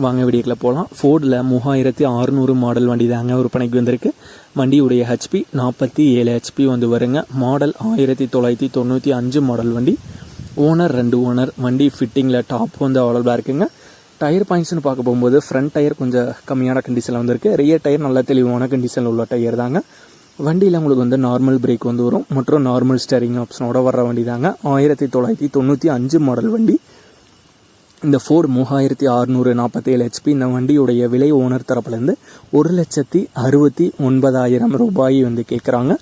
வாங்க வீடியோக்கில் போகலாம் ஃபோர்டில் மூவாயிரத்தி அறுநூறு மாடல் வண்டி தாங்க விற்பனைக்கு வந்திருக்கு. வண்டியுடைய ஹெச்பி நாற்பத்தி ஏழு ஹெச்பி வந்து வருங்க. மாடல் ஆயிரத்தி தொள்ளாயிரத்தி தொண்ணூற்றி அஞ்சு மாடல் வண்டி. ஓனர் ரெண்டு ஓனர் வண்டி ஃபிட்டிங்கில் டாப் வந்து அவைலபிளாக இருக்குங்க. டயர் பாயிண்ட்ஸ்னு பார்க்க போகும்போது ஃப்ரண்ட் டயர் கொஞ்சம் கம்மியான கண்டிஷனில் வந்திருக்கு. ரியர் டயர் நல்ல தெளிவான கண்டிஷனில் உள்ள டயர் தாங்க. வண்டியில் உங்களுக்கு வந்து நார்மல் பிரேக் வந்து வரும். மற்றும் நார்மல் ஸ்டேரிங் ஆப்ஷனோட வர்ற வண்டி தாங்க. ஆயிரத்தி தொள்ளாயிரத்தி தொண்ணூற்றி அஞ்சு மாடல் வண்டி. இந்த ஃபோர்டு மூவாயிரத்தி அறுநூறு நாற்பத்தேழு ஹெச்பி இந்த வண்டியுடைய விலை ஓனர் தரப்புலேருந்து ஒரு லட்சத்தி அறுபத்தி ஒன்பதாயிரம் ரூபாய் வந்து கேட்குறாங்க.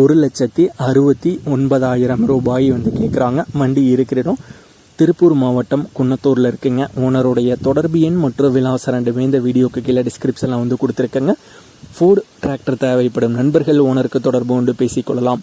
ஒரு லட்சத்தி அறுபத்தி ஒன்பதாயிரம் ரூபாய் வந்து கேட்குறாங்க. வண்டி இருக்கிற இடம் திருப்பூர் மாவட்டம் குன்னத்தூரில் இருக்குங்க. ஓனருடைய தொடர்பு எண் மற்றும் விலாசம் ரெண்டுமே இந்த வீடியோக்கு கீழே டிஸ்கிரிப்ஷனில் வந்து கொடுத்துருக்கேங்க. ஃபோர்டு டிராக்டர் தேவைப்படும் நண்பர்கள் ஓனருக்கு தொடர்பு கொண்டு பேசிக்கொள்ளலாம்